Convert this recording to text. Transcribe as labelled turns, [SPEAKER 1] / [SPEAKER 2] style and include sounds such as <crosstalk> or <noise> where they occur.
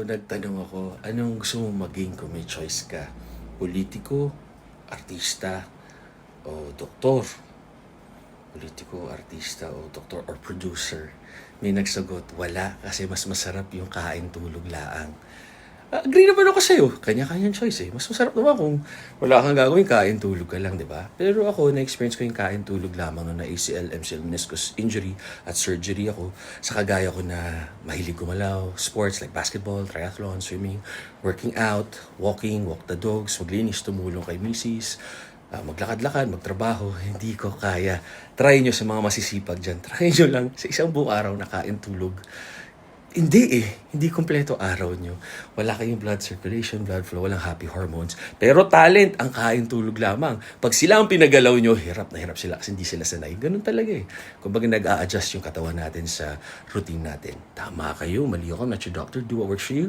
[SPEAKER 1] So, nagtanong ako, anong gusto mo maging kung may choice ka? Politiko, artista, o doktor? Politiko, artista, o doktor, or producer? May nagsagot, wala, kasi mas masarap yung kain tulog laang. Agree naman ako sa'yo. Kanya-kanyang choice eh. Mas masarap naman kung wala kang gagawin, kain tulog ka lang, di ba? Pero ako, na-experience ko yung kain tulog lamang nung na ACL, MCL, meniscus injury at surgery ako. Sa kagaya ko na mahilig gumalaw, sports like basketball, triathlon, swimming, working out, walking, walk the dogs, maglinis, tumulong kay misis, ah, maglakad-lakad, magtrabaho, hindi ko kaya. Try nyo sa mga masisipag dyan. <laughs> Try nyo lang sa isang buong araw na kain tulog. Hindi eh. Hindi kompleto araw nyo. Wala kayong blood circulation, blood flow, walang happy hormones. Pero talent, ang kain tulog lamang. Pag sila ang pinagalaw nyo, hirap na hirap sila kasi hindi sila sanay. Ganun talaga eh. Kung baga nag-a-adjust yung katawan natin sa routine natin. Tama kayo, mali ako, not your doctor, do what works for you.